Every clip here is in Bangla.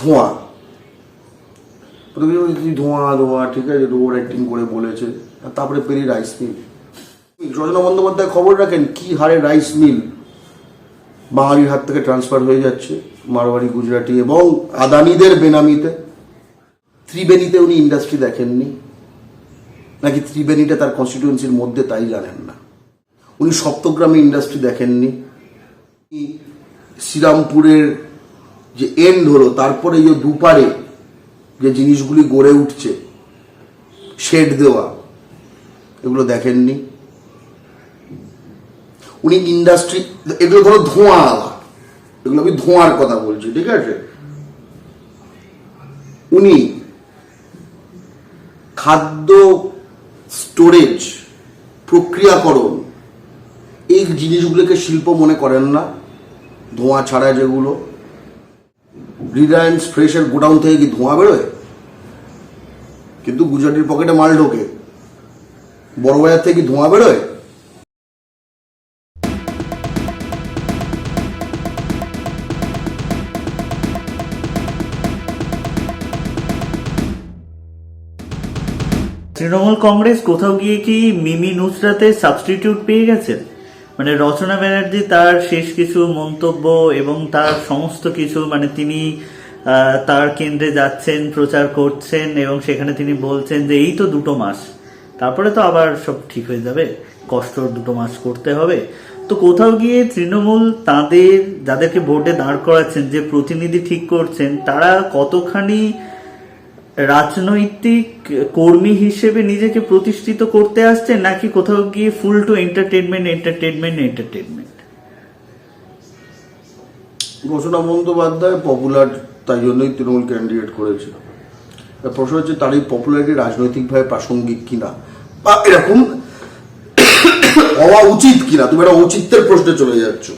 ধোঁয়া। প্রথমে বলছি ধোঁয়া ধোঁয়া, ঠিক আছে ওভার অ্যাক্টিং করে বলেছে। তারপরে পেরি রাইস মিল রচনা বন্দ্যোপাধ্যায় খবর রাখেন, কি হারে রাইস মিল বাঙালির হাত থেকে ট্রান্সফার হয়ে যাচ্ছে মারোয়ারি গুজরাটি এবং আদানিদের বেনামিতে। ত্রিবেণীতে উনি ইন্ডাস্ট্রি দেখেননি। নাকি ত্রিবেণীটা তার কনস্টিটিউয়েন্সির মধ্যে তাই জানেন না। উনি সপ্তগ্রামে ইন্ডাস্ট্রি দেখেননি। শ্রীরামপুরের যে এন্ড হলো, তারপরে যে দুপারে যে জিনিসগুলি গড়ে উঠছে শেড দেওয়া, এগুলো দেখেননি? উনি ইন্ডাস্ট্রি এগুলো ধরো ধোঁয়া আলা, এগুলো আমি ধোঁয়ার কথা বলছি, ঠিক আছে? উনি খাদ্য স্টোরেজ প্রক্রিয়াকরণ, এই জিনিসগুলোকে শিল্প মনে করেন না, ধোঁয়া ছাড়া যেগুলো রিলায়েন্স ফ্রেশের গোডাউন থেকে কি ধোঁয়া বেরোয়? কিন্তু গুজরাটির পকেটে মাল ঢোকে। বড় বাজার থেকে কি ধোঁয়া বেরোয়? তৃণমূল কংগ্রেস কোথাও গিয়ে কি মিমি নুসরাতের সাবস্টিটিউট পেয়ে গেছেন? মানে রচনা ব্যানার্জি তার শেষ কিছু মন্তব্য এবং তার সমস্ত কিছু মানে তিনি তার কেন্দ্রে যাচ্ছেন, প্রচার করছেন এবং সেখানে তিনি বলছেন যে এই তো দুটো মাস, তারপরে তো আবার সব ঠিক হয়ে যাবে, কষ্ট দুটো মাস করতে হবে। তো কোথাও গিয়ে তৃণমূল তাদের, যাদেরকে ভোটে দাঁড় করাচ্ছেন, যে প্রতিনিধি ঠিক করছেন, তারা কতখানি রাজনৈতিক কর্মী হিসেবে নিজেকে প্রতিষ্ঠিত করতে আসছে নাকি কোথাও গিয়ে full to entertainment entertainment entertainment Rachana Bandyopadhyay popular তাই জন্যই তৃণমূল ক্যান্ডিডেট করেছিল। প্রশ্ন হচ্ছে, তার এই পপুলারিটি রাজনৈতিকভাবে প্রাসঙ্গিক কিনা? বা এরকম হওয়া উচিত কিনা? তুমি একটা ঔচিত্যের প্রশ্নে চলে যাচ্ছ।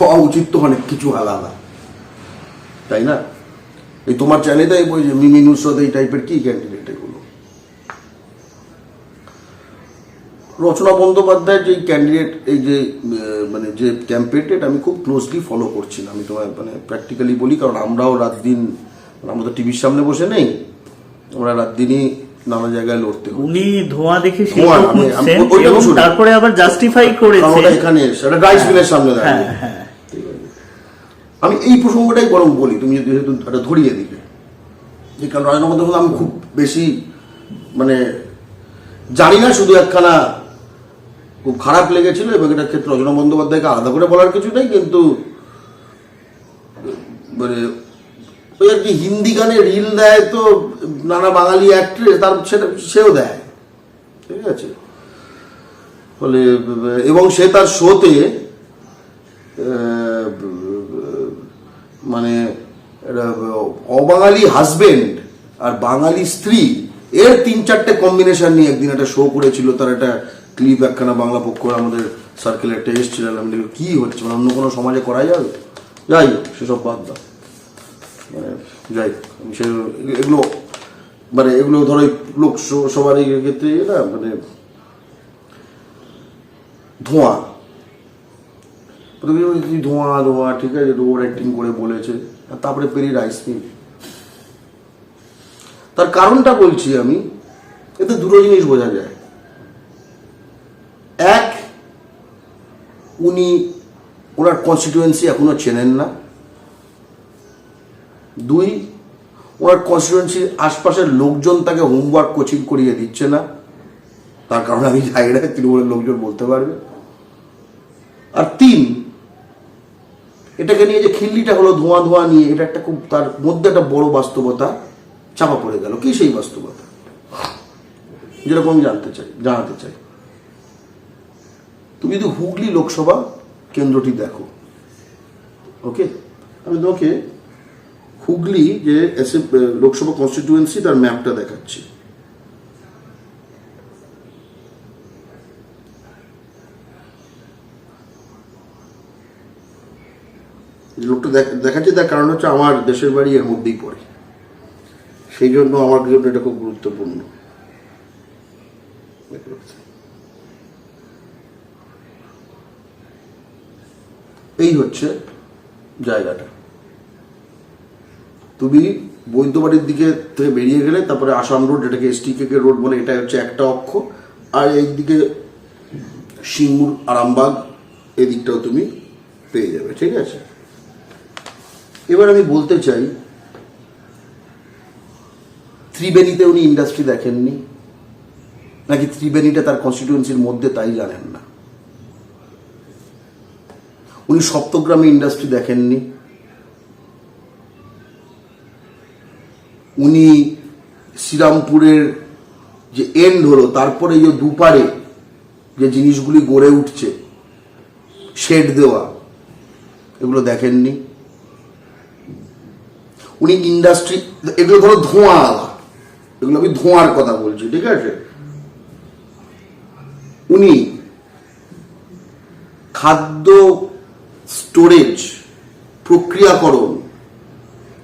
হওয়া উচিত তো অনেক কিছু আলাদা। তাই না? এই তোমার চ্যানেলটাই বই যে মিমি নুসরত এই টাইপের কি ক্যান্ডিডেট এগুলো? রচনা বন্দ্যোপাধ্যায়ের যে ক্যান্ডিডেট এই যে মানে যে ক্যাম্পেইনটা এটা আমি খুব ক্লোজলি ফলো করছি আমি তোমার মানে প্র্যাকটিক্যালি বলি কারণ আমরাও রাত দিন আমরা তো টিভির সামনে বসে নেই আমরা রাত দিনই নানা জায়গায় লড়তে উনি ধোঁয়া দেখে তারপরে আবার জাস্টিফাই ওটা এখানে এসে রাইস মিলের সামনে দাঁড়িয়ে। হ্যাঁ। হ্যাঁ ঠিক আছে। আমি এই প্রসঙ্গটাই বরং বলি, তুমি যদি একটা ধরিয়ে দিলে। যে কারণ বন্দ্যোপাধ্যায় আমি খুব বেশি মানে জানি না, শুধু একখানা খুব খারাপ লেগেছিল এবং এটার ক্ষেত্রে রচনা বন্দ্যোপাধ্যায়কে আলাদা করে বলার কিছু নেই, কিন্তু মানে ওই আর কি হিন্দি গানে রিল দেয় তো, নানা বাঙালি অ্যাক্ট্রেস তার সেটা সেও দেয়। ঠিক আছে? ফলে, এবং সে তার শোতে মানে অবাঙালি হাজবেন্ড আর বাঙালি স্ত্রী এর তিন চারটে কম্বিনেশন নিয়ে একদিন একটা শো করেছিল তার একটা ক্লিপ একখানা বাংলা পক্ষ আমাদের সার্কেলে একটা এসেছিল আমি দেখলাম, কী হচ্ছে? মানে অন্য কোনো সমাজে করা যাবে? যাই হোক সেসব বাদ দাও। মানে যাই হোক, সে এগুলো মানে এগুলো ধরো লোক সবার ক্ষেত্রে না মানে ধোঁয়া। প্রথমে ধোঁয়া ধোঁয়া, ঠিক আছে ওভার অ্যাক্টিং করে বলেছে, আর তারপরে পেরি রাইস মিল তার কারণটা বলছি আমি, এতে দুটো জিনিস বোঝা যায়। এক, উনি ওনার কনস্টিটিউয়েন্সি এখনও চেনেন না। দুই, ওনার কনস্টিটিউয়েন্সির আশপাশের লোকজন তাকে হোমওয়ার্ক কোচিং করিয়ে দিচ্ছে না। তার কারণে আমি যাই না, তৃণমূলের লোকজন বলতে পারবে। আর তিন এটাকে নিয়ে যে খিল্লিটা হলো ধোঁয়া ধোঁয়া নিয়ে, এটা একটা খুব তার মধ্যে একটা বড় বাস্তবতা চাপা পড়ে গেল। কি সেই বাস্তবতা? যেরকম জানতে চাই, জানাতে চাই। তুমি যদি হুগলি লোকসভা কেন্দ্রটি দেখো, ওকে? আমি তোমাকে হুগলি যে লোকসভা কনস্টিটিউয়েন্সি তার ম্যাপটা দেখাচ্ছি। লোকটা দেখ- দেখাচ্ছি, তার কারণ হচ্ছে আমার দেশের বাড়ি এর মধ্যেই পড়ে। সেই জন্য আমার জন্য এটা খুব গুরুত্বপূর্ণ। এই হচ্ছে জায়গাটা। তুমি বৈদ্যবাড়ির দিকে থেকে বেরিয়ে গেলে, তারপরে আসাম রোড, যেটাকে এসটি কে রোড বলে এটা হচ্ছে একটা অক্ষ। আর এইদিকে সিঙ্গুর আরামবাগ, এদিকটাও তুমি পেয়ে যাবে, ঠিক আছে? এবার আমি বলতে চাই, ত্রিবেণীতে উনি ইন্ডাস্ট্রি দেখেননি? নাকি ত্রিবেণীটা তার কনস্টিটিউয়েন্সির মধ্যে তাই জানেন না? উনি সপ্তগ্রামে ইন্ডাস্ট্রি দেখেননি? উনি শ্রীরামপুরের যে এন্ড হলো, তারপরে যে দুপারে যে জিনিসগুলি গড়ে উঠছে শেড দেওয়া, এগুলো দেখেননি? উনি ইন্ডাস্ট্রি এগুলো ধরো ধোঁয়া আলা এগুলো আমি ধোঁয়ার কথা বলছি, ঠিক আছে? উনি খাদ্য স্টোরেজ প্রক্রিয়াকরণ,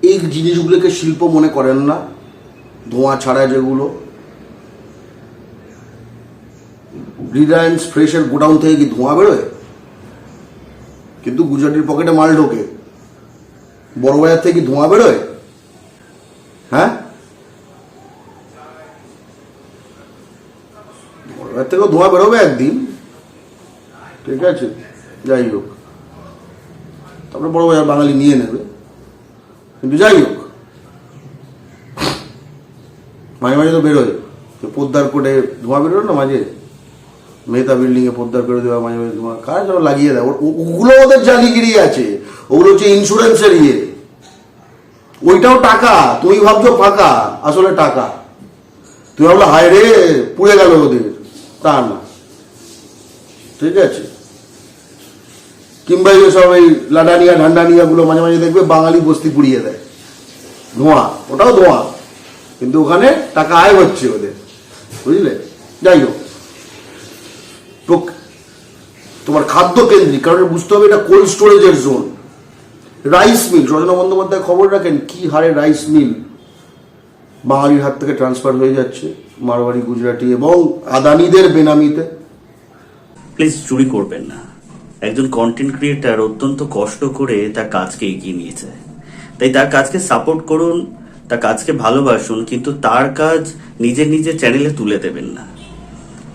এই জিনিসগুলোকে শিল্প মনে করেন না, ধোঁয়া ছাড়া যেগুলো। রিলায়েন্স ফ্রেশের গোডাউন থেকে কি ধোঁয়া বেরোয়? কিন্তু গুজরাটির পকেটে মাল ঢোকে। বড় বাজার থেকে ধোঁয়া বেরোয়? হ্যাঁ? বড় বাজার থেকেও ধোঁয়া বেরোবে একদিন। ঠিক আছে, যাই হোক। তারপরে বড় বাজার বাঙালি নিয়ে নেবে। কিন্তু যাই হোক, মাঝে মাঝে তো বেরোয়। পোদ্দার কোটে ধোঁয়া বেরোয় না মাঝে? মেহতা বিল্ডিং এ পোদ্দার করে দেওয়া, মাঝে মাঝে তোমার কার যেন লাগিয়ে দেয় ওগুলো ওদের জালিগিরি আছে। ওগুলো হচ্ছে ইন্স্যুরেন্সের ইয়ে। ওইটাও টাকা। তুমি ভাবছ ফাঁকা, আসলে টাকা। তুই ভাবলো, হায় রে, পুড়ে গেল ওদের। তা না। ঠিক আছে। কিংবা সব এই লাডানিয়া ঢান্ডানিয়া গুলো মাঝে মাঝে দেখবে বাঙালি বস্তি পুড়িয়ে দেয়। ধোঁয়া, ওটাও ধোঁয়া। কিন্তু ওখানে টাকা আয় হচ্ছে ওদের। বুঝলে? যাই হোক। তোমার খাদ্য কেন্দ্রিক, কারণ বুঝতে হবে এটা কোল্ড স্টোরেজের zone. Rice mill, Rachana Bandyopadhyay খবর রাখেন, কি হারে রাইস মিল? বাঙালির হাত থেকে ট্রান্সফার হয়ে যাচ্ছে মারোয়ারি গুজরাটি এবং আদানিদের বেনামিতে। প্লিজ চুরি করবেন না। একজন কন্টেন্ট ক্রিয়েটার অত্যন্ত কষ্ট করে তার কাজকে এগিয়ে নিয়েছে। তাই তার কাজকে সাপোর্ট করুন, তার কাজকে ভালোবাসুন, কিন্তু তার কাজ নিজের নিজের চ্যানেলে তুলে দেবেন না।